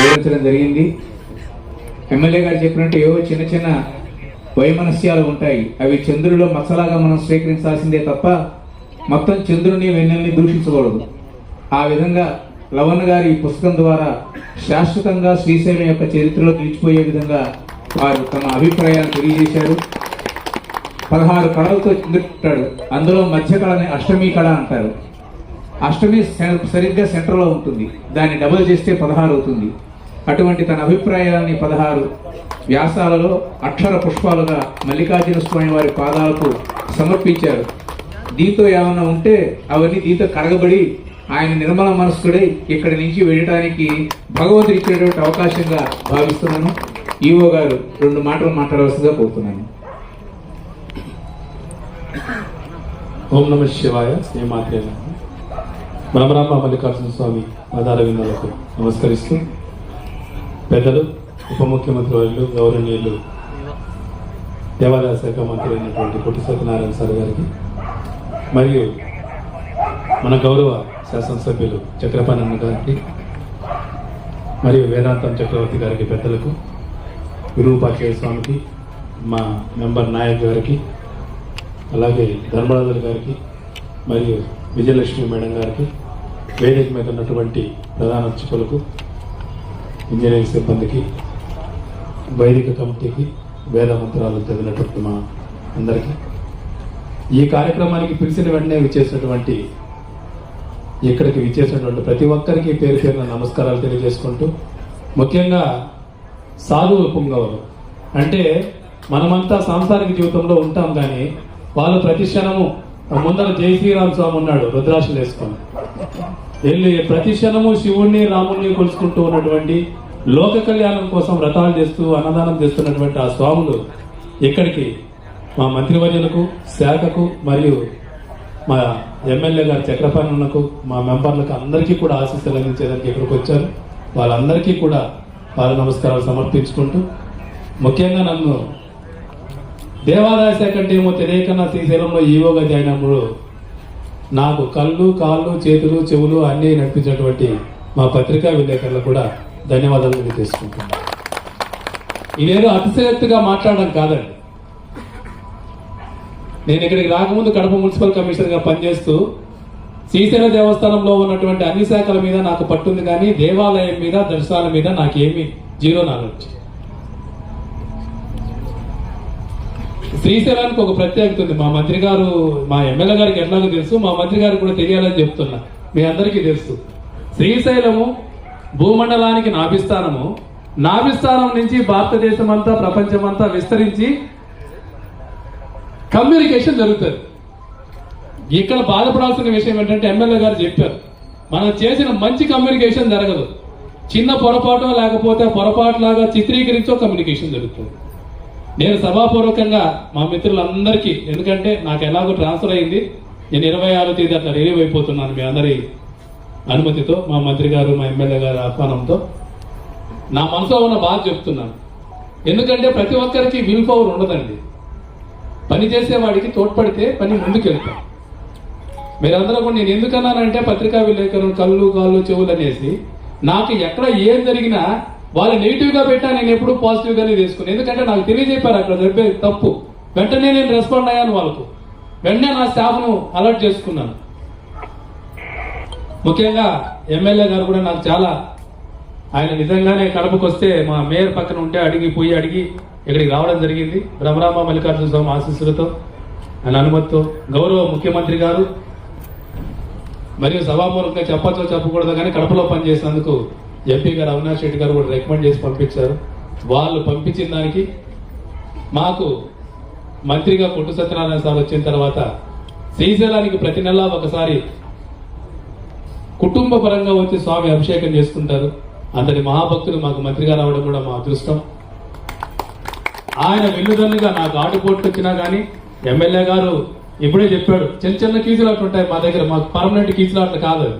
వివరించడం జరిగింది. ఎమ్మెల్యే గారు చెప్పినట్టు ఏవో చిన్న చిన్న వైమనస్యాలు ఉంటాయి. అవి చంద్రుడిలో మచ్చలాగా మనం స్వీకరించాల్సిందే తప్ప మొత్తం చంద్రుని వెన్నెల్ని దూషించకూడదు. ఆ విధంగా లవణ్ గారి ఈ పుస్తకం ద్వారా శాశ్వతంగా శ్రీశైలం యొక్క చరిత్రలో నిలిచిపోయే విధంగా వారు తమ అభిప్రాయాలు తెలియజేశారు. పదహారు కళలతో చెందుతాడు అందులో మధ్య కళని అష్టమి కళ అంటారు. అష్టమి సె- సరిగ్గా సెంటర్లో ఉంటుంది. దాన్ని డబుల్ చేస్తే పదహారు అవుతుంది. అటువంటి తన అభిప్రాయాన్ని పదహారు వ్యాసాలలో అక్షర పుష్పాలుగా మల్లికార్జున స్వామి వారి పాదాలకు సమర్పించారు. దీంతో ఏమైనా ఉంటే అవన్నీ దీంతో కడగబడి ఆయన నిర్మల మనస్కుడై ఇక్కడి నుంచి వెళ్ళటానికి భగవంతుడు ఇచ్చేటువంటి అవకాశంగా భావిస్తున్నాను. ఈవో గారు రెండు మాటలు మాట్లాడవలసిందిగా కోరుతున్నాను. ఓం నమ శివాయ శ్రీమాత్రే బ్రహ్మరామ మల్లికార్జున స్వామి ఆధార విందాలకు నమస్కరిస్తూ పెద్దలు ఉప ముఖ్యమంత్రి వర్యులు గౌరవనీయులు దేవాదాయ శాఖ మంత్రి అయినటువంటి పొట్టి సత్యనారాయణ సార్ గారికి మరియు మన గౌరవ శాసనసభ్యులు చక్రపాణన్న గారికి మరియు వేదాంతం చక్రవర్తి గారికి పెద్దలకు విరూపాచార్య స్వామికి మా మెంబర్ నాయక్ గారికి అలాగే ధర్మరాజుల గారికి మరియు విజయలక్ష్మి మేడం గారికి వేదిక మీద ఉన్నటువంటి ప్రధాన అర్చకులకు ఇంజనీరింగ్ సిబ్బందికి వైదిక కమిటీకి వేద మంత్రాలు చదివినటువంటి మా అందరికీ ఈ కార్యక్రమానికి పిలిచిన వెంటనే విచ్చేసినటువంటి ఇక్కడికి విచ్చేసినటువంటి ప్రతి ఒక్కరికి పేరు పేరున నమస్కారాలు తెలియజేసుకుంటూ ముఖ్యంగా సాధువుల పుంగవులు. అంటే మనమంతా సాంసారిక జీవితంలో ఉంటాం కానీ వాళ్ళు ప్రతి క్షణము ముందర జై శ్రీరామ్ స్వామి ఉన్నాడు రుద్రాక్షలు వేసుకొని. వెళ్ళి ప్రతి క్షణము శివుణ్ణి రాముణ్ణి కొలుసుకుంటూ ఉన్నటువంటి లోక కళ్యాణం కోసం వ్రతాలు చేస్తూ అన్నదానం చేస్తున్నటువంటి ఆ స్వాములు ఇక్కడికి మా మంత్రివర్యులకు శాఖకు మరియు మా ఎమ్మెల్యే గారి చక్రపాలనకు మా మెంబర్లకు అందరికీ కూడా ఆశీస్సులు అందించేదానికి ఇక్కడికి వచ్చారు. వాళ్ళందరికీ కూడా వారి నమస్కారాలు సమర్పించుకుంటూ ముఖ్యంగా నన్ను దేవాదాయ శాఖ అంటే ఏమో తెలియకన్నా శ్రీశైలంలో ఈవోగా జాయిన్ అప్పుడు నాకు కళ్ళు కాళ్ళు చేతులు చెవులు అన్నీ నడిపించినటువంటి మా పత్రికా విలేకరులకు కూడా ధన్యవాదాలు తెలియజేసుకుంటున్నాను. ఇదేదో అతిశయక్తిగా మాట్లాడడం కాదండి. నేను ఇక్కడికి రాకముందు కడప మున్సిపల్ కమిషనర్గా పనిచేస్తూ శ్రీశైల దేవస్థానంలో ఉన్నటువంటి అన్ని శాఖల మీద నాకు పట్టుంది కానీ దేవాలయం మీద దర్శనాల మీద నాకేమీ జీరో నాలెడ్జ్. శ్రీశైలానికి ఒక ప్రత్యేకత ఉంది. మా మంత్రి గారు మా ఎమ్మెల్యే గారికి ఎట్లాగో తెలుసు మా మంత్రి గారికి కూడా తెలియాలని చెప్తున్నా. మీ అందరికీ తెలుసు. శ్రీశైలము భూమండలానికి నాభిస్థానము. నాభిస్థానం నుంచి భారతదేశం అంతా ప్రపంచం అంతా విస్తరించి కమ్యూనికేషన్ జరుగుతుంది. ఇక్కడ బాధపడాల్సిన విషయం ఏంటంటే ఎమ్మెల్యే గారు చెప్పారు. మనం చేసిన మంచి కమ్యూనికేషన్ జరగదు. చిన్న పొరపాటు లేకపోతే పొరపాటులాగా చిత్రీకరించో కమ్యూనికేషన్ జరుగుతుంది. నేను సభాపూర్వకంగా మా మిత్రులందరికీ ఎందుకంటే నాకు ఎలాగో ట్రాన్స్ఫర్ అయింది నేను ఇరవై ఆరో తేదీ అట్లా రిలీవ్ అయిపోతున్నాను మీ అందరి అనుమతితో మా మంత్రి గారు మా ఎమ్మెల్యే గారి ఆహ్వానంతో. నా మనసులో ఉన్న బాధ చెప్తున్నాను. ఎందుకంటే ప్రతి ఒక్కరికి విల్ పవర్ ఉండదండి. పని చేసేవాడికి తోడ్పడితే పని ముందుకెళ్తాం. మీరందరూ కూడా నేను ఎందుకన్నానంటే పత్రికా విలేకరులు కళ్ళు కాళ్ళు చెవులు అనేసి నాకు ఎక్కడ ఏం జరిగినా వాళ్ళు నెగిటివ్గా పెట్టా నేను ఎప్పుడు పాజిటివ్ గానే తీసుకుని ఎందుకంటే నాకు తెలియజెప్పారు అక్కడ జరిపే తప్పు. వెంటనే నేను రెస్పాండ్ అయ్యాను వాళ్ళకు. వెంటనే నా స్టాఫ్ను అలర్ట్ చేసుకున్నాను. ముఖ్యంగా ఎమ్మెల్యే గారు కూడా నాకు చాలా ఆయన నిజంగానే కడపకు వస్తే మా మేయర్ పక్కన ఉంటే అడిగి పోయి అడిగి ఇక్కడికి రావడం జరిగింది. బ్రహ్మరామ మల్లికార్జున స్వామి ఆశీస్సులతో ఆయన అనుమతితో. గౌరవ ముఖ్యమంత్రి గారు మరియు సభాపూర్వకంగా చెప్పచ్చో చెప్పకూడదు కానీ కడపలో పనిచేసినందుకు ఎంపీ గారు అవినాష్ రెడ్డి గారు కూడా రికమెండ్ చేసి పంపించారు. వాళ్ళు పంపించిన దానికి మాకు మంత్రిగా పొట్టు సత్యనారాయణ సార్ వచ్చిన తర్వాత శ్రీశైలానికి ప్రతి నెలా ఒకసారి కుటుంబ పరంగా వచ్చి స్వామి అభిషేకం చేసుకుంటారు. అంతటి మహాభక్తులు మాకు మంత్రిగా రావడం కూడా మా అదృష్టం. ఆయన వెన్నుదన్నుగా నాకు ఆటుపోట్లు వచ్చినా కానీ ఎమ్మెల్యే గారు ఇప్పుడే చెప్పాడు చిన్న చిన్న కీచులాట్లు ఉంటాయి మా దగ్గర మాకు పర్మనెంట్ కీచులాట్లు కాదు అది.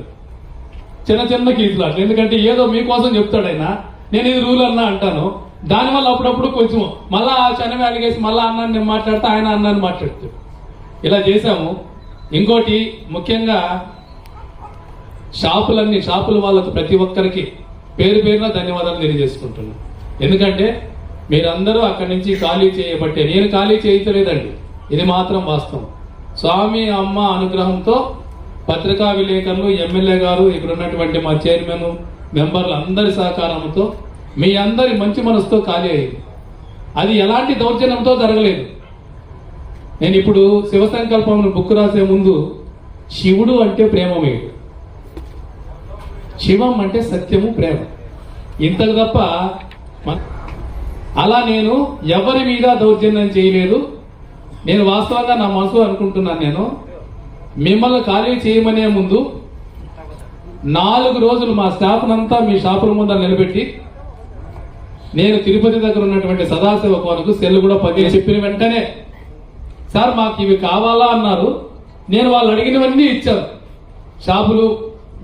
చిన్న చిన్న కీచులాట్లు ఎందుకంటే ఏదో మీకోసం చెప్తాడు ఆయన నేను ఇది రూల్ అన్నా అంటాను. దానివల్ల అప్పుడప్పుడు కొంచెం మళ్ళా శనవి అలిగేసి మళ్ళా అన్నాన్ని నేను మాట్లాడితే ఆయన అన్నాన్ని మాట్లాడుతాడు. ఇలా చేశాము. ఇంకోటి ముఖ్యంగా షాపులన్నీ షాపుల వాళ్ళకు ప్రతి ఒక్కరికి పేరు పేరున ధన్యవాదాలు తెలియజేసుకుంటున్నాను ఎందుకంటే మీరందరూ అక్కడి నుంచి ఖాళీ చేయబట్టే నేను ఖాళీ చేయించలేదండి. ఇది మాత్రం వాస్తవం. స్వామి అమ్మ అనుగ్రహంతో పత్రికా విలేకరులు ఎమ్మెల్యే గారు ఇక్కడ ఉన్నటువంటి మా చైర్మన్ మెంబర్లు అందరి సహకారంతో మీ అందరి మంచి మనసుతో ఖాళీ అయింది అది ఎలాంటి దౌర్జన్యంతో జరగలేదు. నేను ఇప్పుడు శివ సంకల్పం బుక్ రాసే ముందు శివుడు అంటే ప్రేమమే. శివం అంటే సత్యము ప్రేమ. ఇంతకు తప్ప అలా నేను ఎవరి మీద దౌర్జన్యం చేయలేదు. నేను వాస్తవంగా నా మనసు అనుకుంటున్నాను నేను. మిమ్మల్ని ఖాళీ చేయమనే ముందు నాలుగు రోజులు మా స్టాఫ్నంతా మీ షాపుల ముందర నిలబెట్టి నేను తిరుపతి దగ్గర ఉన్నటువంటి సదాశివ కోనకు సెల్ కూడా పది చెప్పిన వెంటనే సార్ మాకు ఇవి కావాలా? అన్నారు. నేను వాళ్ళు అడిగినవన్నీ ఇచ్చాను. షాపులు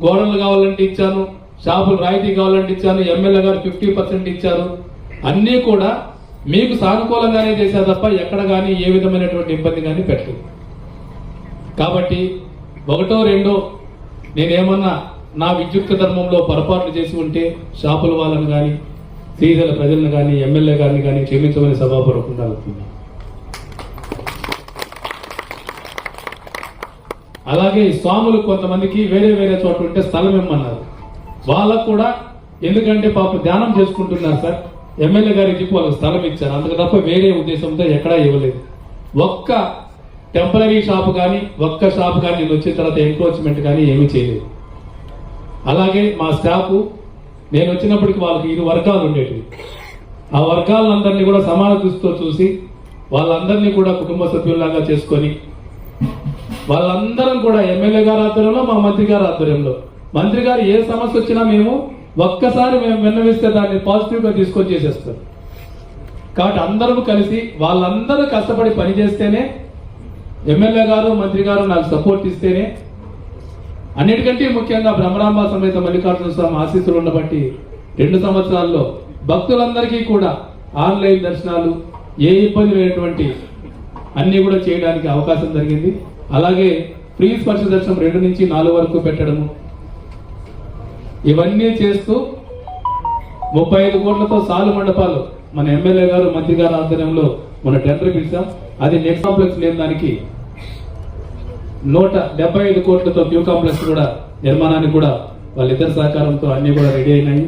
గోడలు కావాలంటే ఇచ్చాను షాపులు రాయితీ కావాలంటే ఇచ్చాను ఎమ్మెల్యే గారు ఫిఫ్టీ పర్సెంట్ ఇచ్చారు. అన్నీ కూడా మీకు సానుకూలంగానే చేశా తప్ప ఎక్కడ కానీ ఏ విధమైనటువంటి ఇబ్బంది కానీ పెట్టలేదు. కాబట్టి ఒకటో రెండో నేనేమన్నా నా విద్యుక్త ధర్మంలో పొరపాట్లు చేసి ఉంటే షాపుల వాళ్ళని కానీ సీజల ప్రజలను కానీ ఎమ్మెల్యే గారిని కానీ క్షమించమని సభాపూర్వకంగా అవుతుంది అలాగే స్వాములు కొంతమందికి వేరే వేరే చోట ఉంటే స్థలం ఇమ్మన్నారు. వాళ్ళకు కూడా ఎందుకంటే పాప ధ్యానం చేసుకుంటున్నారు సార్. ఎమ్మెల్యే గారికి చెప్పి వాళ్ళకి స్థలం ఇచ్చారు. అందుకు తప్ప వేరే ఉద్దేశంతో ఎక్కడా ఇవ్వలేదు. ఒక్క టెంపరీ షాప్ కానీ ఒక్క షాప్ కానీ నేను వచ్చిన తర్వాత ఎంక్రోచ్మెంట్ కానీ ఏమీ చేయలేదు. అలాగే మా స్టాఫ్ నేను వచ్చినప్పటికి వాళ్ళకి ఇరు వర్గాలు ఉండేవి ఆ వర్గాలందరినీ కూడా సమాన దృష్టితో చూసి వాళ్ళందరినీ కూడా కుటుంబ సభ్యుల్లాగా చేసుకొని వాళ్ళందరం కూడా ఎమ్మెల్యే గారి ఆధ్వర్యంలో మా మంత్రి గారి ఆధ్వర్యంలో. మంత్రి గారు ఏ సమస్య వచ్చినా మేము ఒక్కసారి మేము విన్నవిస్తే దాన్ని పాజిటివ్గా తీసుకొని చేసేస్తాం కాబట్టి అందరం కలిసి వాళ్ళందరూ కష్టపడి పని చేస్తేనే ఎమ్మెల్యే గారు మంత్రి గారు నాకు సపోర్ట్ ఇస్తేనే అన్నిటికంటే ముఖ్యంగా బ్రహ్మరాంబ సమేత మల్లికార్జున స్వామి ఆశీస్సులు ఉండబట్టి రెండు సంవత్సరాల్లో భక్తులందరికీ కూడా ఆన్లైన్ దర్శనాలు ఏ ఇబ్బంది లేనటువంటి అన్ని కూడా చేయడానికి అవకాశం జరిగింది. అలాగే ఫ్రీ స్పర్శ దర్శనం రెండు నుంచి నాలుగు వరకు పెట్టడము. ఇవన్నీ చేస్తూ ముప్పై ఐదు కోట్లతో సాలు మండపాలు మన ఎమ్మెల్యే గారు మంత్రి గారు ఆధ్వర్యంలో మన టెండర్ పిలిచాం. అది నెక్స్ట్ కాంప్లెక్స్ లేని దానికి నూట డెబ్బై ఐదు కోట్లతో క్యూ కాంప్లెక్స్ కూడా నిర్మాణానికి కూడా వాళ్ళిద్దరి సహకారంతో అన్ని కూడా రెడీ అయినాయి.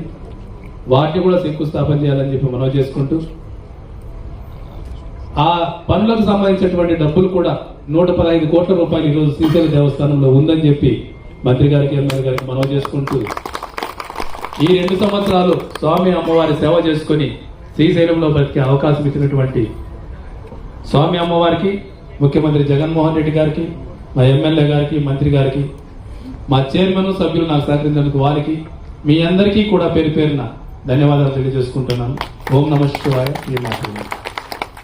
వాటిని కూడా శంకుస్థాపన చేయాలని చెప్పి మనవి చేసుకుంటూ ఆ పనులకు సంబంధించినటువంటి డబ్బులు కూడా నూట పదహైదు కోట్ల రూపాయలు ఈరోజు శ్రీశైల దేవస్థానంలో ఉందని చెప్పి మంత్రి గారికి ఎమ్మెల్యే గారికి మనవి చేసుకుంటూ ఈ రెండు సంవత్సరాలు స్వామి అమ్మవారి సేవ చేసుకొని శ్రీశైలంలో బతికే అవకాశం ఇచ్చినటువంటి స్వామి అమ్మవారికి ముఖ్యమంత్రి జగన్మోహన్ రెడ్డి గారికి మా ఎమ్మెల్యే గారికి మంత్రి గారికి మా చైర్మన్ సభ్యులు నాకు సహకరించినందుకు వారికి మీ అందరికీ కూడా పేరు పేరున ధన్యవాదాలు తెలియజేసుకుంటున్నాను. ఓం నమ శివాయ. ఈ మాట్లాడుతున్నాను